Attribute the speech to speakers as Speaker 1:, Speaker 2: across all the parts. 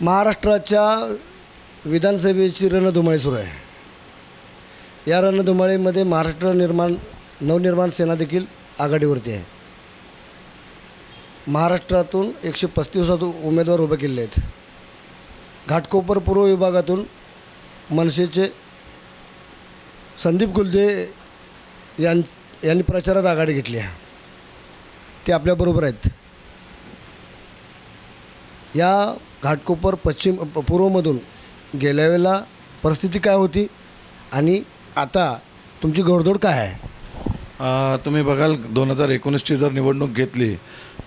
Speaker 1: महाराष्ट्राच्या विधानसभेची रणधुमाळी सुरू आहे. या रणधुमाळीमध्ये महाराष्ट्र निर्माण नवनिर्माण सेना देखील आघाडीवरती आहे. महाराष्ट्रातून एकशे पस्तीस उमेदवार उभे केले आहेत. घाटकोपर पूर्व विभागातून मनसेचे संदीप गुलदे यां यांनी प्रचारात आघाडी घेतली आहे. ते आपल्याबरोबर आहेत. या घाटकोपर पश्चिम प- पूर्वमधून गेल्या वेळेला परिस्थिती काय होती? आणि आता तुमची घोडदौड काय आहे?
Speaker 2: तुम्ही बघाल दोन हजार एकोणीसची जर निवडणूक घेतली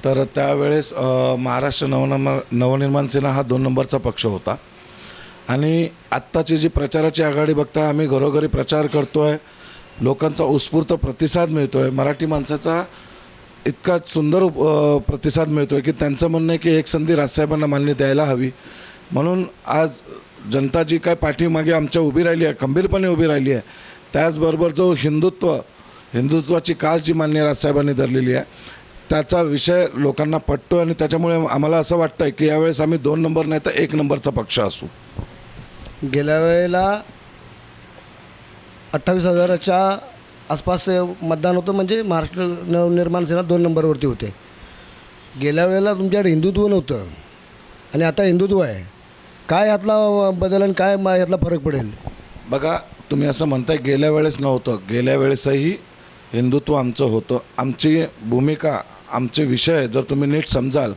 Speaker 2: तर त्यावेळेस महाराष्ट्र नवनिर्मा नवनिर्माण सेना हा दोन नंबरचा पक्ष होता. आणि आत्ताची जी प्रचाराची आघाडी बघता आम्ही घरोघरी प्रचार करतो आहे लोकांचा उत्स्फूर्त प्रतिसाद मिळतो आहे मराठी माणसाचा इतका सुंदर प्रतिसाद मिळतो आहे की त्यांचं म्हणणं आहे की एक संधी राजसाहेबांना मान्य द्यायला हवी. म्हणून आज जनता जी काय पाठीमागे आमच्या उभी राहिली आहे खंबीरपणे उभी राहिली आहे त्याचबरोबर जो हिंदुत्व हिंदुत्वाची कास जी मान्य राजसाहेबांनी धरलेली आहे त्याचा विषय लोकांना पटतो आणि त्याच्यामुळे आम्हाला असं वाटतं आहे की यावेळेस आम्ही दोन नंबर नाही तर एक नंबरचा पक्ष असू.
Speaker 1: गेल्या वेळेला अठ्ठावीस हजाराच्या आसपास मतदान होतं म्हणजे महाराष्ट्र नवनिर्माण सेना दोन नंबरवरती होते. गेल्या वेळेला तुमच्याकडे हिंदुत्व नव्हतं आणि आता हिंदुत्व आहे. काय यातला बदल आणि काय यातला फरक पडेल?
Speaker 2: बघा तुम्ही असं म्हणताय गेल्या वेळेस नव्हतं. गेल्या वेळेसही हिंदुत्व आमचं होतं. आमची भूमिका आमचे विषय जर तुम्ही नीट समजाल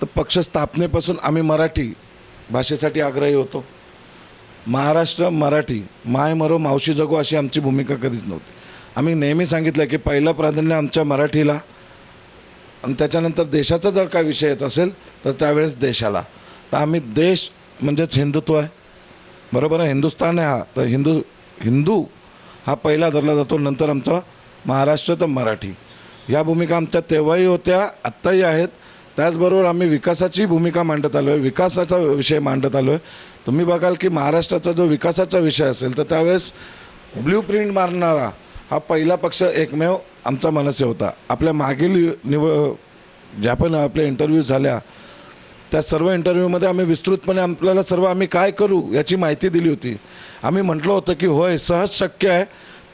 Speaker 2: तर पक्ष स्थापनेपासून आम्ही मराठी भाषेसाठी आग्रही होतो. महाराष्ट्र मराठी माय मरो मावशी जगो अशी आमची भूमिका कधीच नव्हती. आम्ही नेहमी सांगितलं की पहिलं प्राधान्य आमच्या मराठीला आणि त्याच्यानंतर देशाचा जर काय विषय येत असेल तर त्यावेळेस देशाला. तर आम्ही देश म्हणजेच हिंदुत्व आहे. बरोबर आहे? हिंदुस्थान आहे हा. तर हिंदू हिंदू हा पहिला धरला जातो नंतर आमचा महाराष्ट्र तर मराठी. या भूमिका आमच्या तेव्हाही होत्या आत्ताही आहेत. त्याचबरोबर आम्ही विकासाची भूमिका मांडत आलो आहे विकासाचा विषय मांडत आलो आहे. तुम्ही बघाल की महाराष्ट्राचा जो विकासाचा विषय असेल तर त्यावेळेस ब्ल्यू प्रिंट मारणारा हा पहिला पक्ष एकमेव आमचा मनसे होता. आपल्या मागील निव ज्या पण आपल्या इंटरव्ह्यू झाल्या त्या सर्व इंटरव्ह्यूमध्ये आम्ही विस्तृतपणे आपल्याला सर्व आम्ही काय करू याची माहिती दिली होती. आम्ही म्हटलं होतं की होय सहज शक्य आहे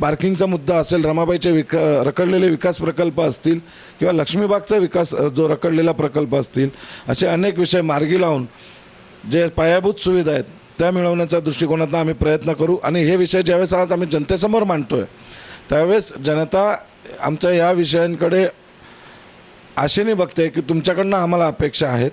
Speaker 2: पार्किंगचा मुद्दा असेल रमाबाईचे विका रखडलेले विकास प्रकल्प असतील किंवा लक्ष्मीबागचा विकास जो रखडलेला प्रकल्प असतील असे अनेक विषय मार्गी लावून जे पायाभूत सुविधा आहेत त्या मिळवण्याच्या दृष्टिकोनातून आम्ही प्रयत्न करू. आणि हे विषय ज्यावेळेस आज आम्ही जनतेसमोर मांडतो आहे त्यावेळेस जनता आमच्या या विषयांकडे आशेने बघते की तुमच्याकडनं आम्हाला अपेक्षा आहेत.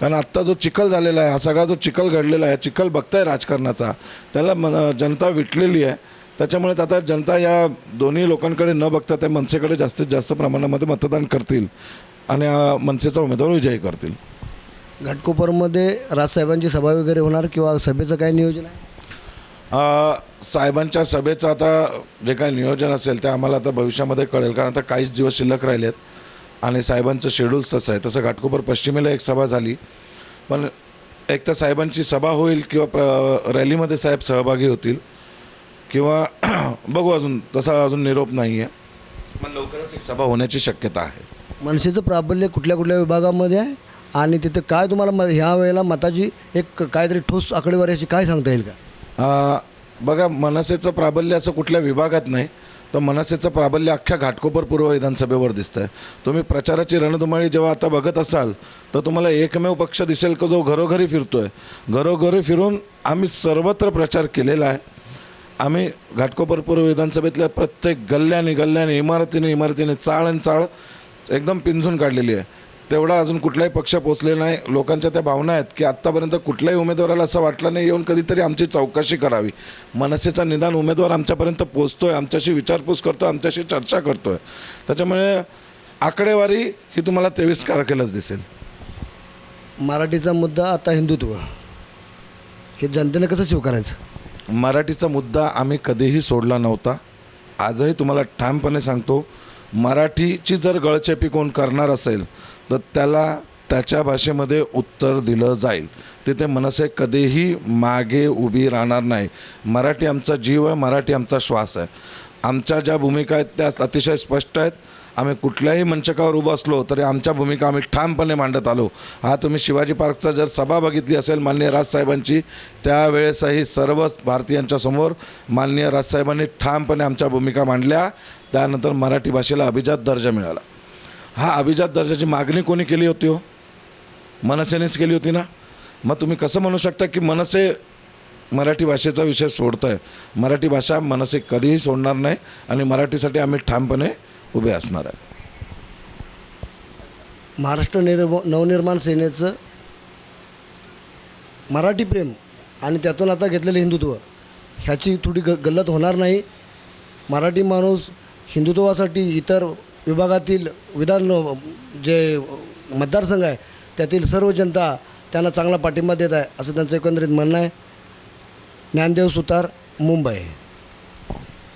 Speaker 2: कारण आत्ता जो चिखल झालेला आहे हा सगळा जो चिखल घडलेला आहे चिखल बघताय राजकारणाचा त्याला मन जनता विटलेली आहे. त्याच्यामुळे आता जनता या दोन्ही लोकांकडे न बघता त्या मनसेकडे जास्तीत जास्त प्रमाणामध्ये मतदान करतील आणि मनसेचा उमेदवार विजयी करतील.
Speaker 1: घाटकोपरमध्ये राजसाहेबांची सभा वगैरे होणार किंवा सभेचं काय नियोजन आहे?
Speaker 2: साहेबांच्या सभेचं आता जे काही नियोजन असेल ते आम्हाला आता भविष्यामध्ये कळेल कारण आता काहीच दिवस शिल्लक राहिले आहेत आणि साहेबांचं शेड्यूल्स तसं आहे. तसं घाटकोपर पश्चिमेला एक सभा झाली. पण एक तर साहेबांची सभा होईल किंवा प्र रॅलीमध्ये साहेब सहभागी होतील किंवा बघू अजून तसा अजून निरोप नाही आहे पण लवकरच एक सभा होण्याची शक्यता आहे.
Speaker 1: मनसेचं प्राबल्य कुठल्या कुठल्या विभागामध्ये आहे? आणि तिथं काय तुम्हाला म ह्या वेळेला मताची एक काहीतरी ठोस आकडेवारी अशी काय सांगता येईल का?
Speaker 2: बघा मनसेचं प्राबल्य असं कुठल्या विभागात नाही तर मनसेचं प्राबल्य अख्ख्या घाटकोपर पूर्व विधानसभेवर दिसतं आहे तुम्ही प्रचाराची रणधुमाळी जेव्हा आता बघत असाल तर तुम्हाला एकमेव पक्ष दिसेल का जो घरोघरी फिरतो आहे घरोघरी फिरून आम्ही सर्वत्र प्रचार केलेला आहे. आम्ही घाटकोपर पूर्व विधानसभेतल्या प्रत्येक गल्ल्याने गल्ल्याने इमारतीने इमारतीने चाळ आणि चाळ एकदम पिंजून काढलेली आहे. तेवढा अजून कुठलाही पक्ष पोचलेला नाही. लोकांच्या त्या भावना आहेत की आत्तापर्यंत कुठल्याही उमेदवाराला असं वाटलं नाही येऊन कधीतरी आमची चौकशी करावी. मनसेचा निदान उमेदवार आमच्यापर्यंत पोचतो आहे आमच्याशी विचारपूस करतो आमच्याशी चर्चा करतो आहे त्याच्यामुळे आकडेवारी ही तुम्हाला तेवीस तारखेलाच दिसेल.
Speaker 1: मराठीचा मुद्दा आता हिंदुत्व. हे जनतेने कसं स्वीकारायचं?
Speaker 2: मराठीचा मुद्दा आम्ही कधीही सोडला नव्हता. आजही तुम्हाला ठामपणे सांगतो मराठीची जर गळचेपी कोण करणार असेल तर त्याला त्याच्या भाषेमध्ये उत्तर दिलं जाईल. तिथे मनसे कधीही मागे उभी राहणार नाही. मराठी आमचा जीव आहे मराठी आमचा श्वास आहे. आमच्या ज्या भूमिका आहेत त्या अतिशय स्पष्ट आहेत. आम्ही कुठल्याही मंचकावर उभं असलो तरी आमच्या भूमिका आम्ही ठामपणे मांडत आलो. हा तुम्ही शिवाजी पार्कचा जर सभा बघितली असेल माननीय राजसाहेबांची त्यावेळेसही सर्व भारतीयांच्या समोर माननीय राजसाहेबांनी ठामपणे आमच्या भूमिका मांडल्या. त्यानंतर मराठी भाषेला अभिजात दर्जा मिळाला. हा अभिजात दर्जाची मागणी कोणी केली होती हो? मनसेनेच केली होती ना? मग तुम्ही कसं म्हणू शकता की मनसे मराठी भाषेचा विषय सोडतं आहे मराठी भाषा मनसे कधीही सोडणार नाही आणि मराठीसाठी आम्ही ठामपणे उभे असणार आहे.
Speaker 1: महाराष्ट्र निर्म नवनिर्माण सेनेचं मराठी प्रेम आणि त्यातून आता घेतलेलं हिंदुत्व ह्याची थोडी ग गल्लत होणार नाही. मराठी माणूस हिंदुत्वासाठी इतर विभागातील विधान जे मतदारसंघ आहे त्यातील सर्व जनता त्यांना चांगला पाठिंबा देत आहे असं त्यांचं एकंदरीत म्हणणं आहे. ज्ञानदेव सुतार मुंबई.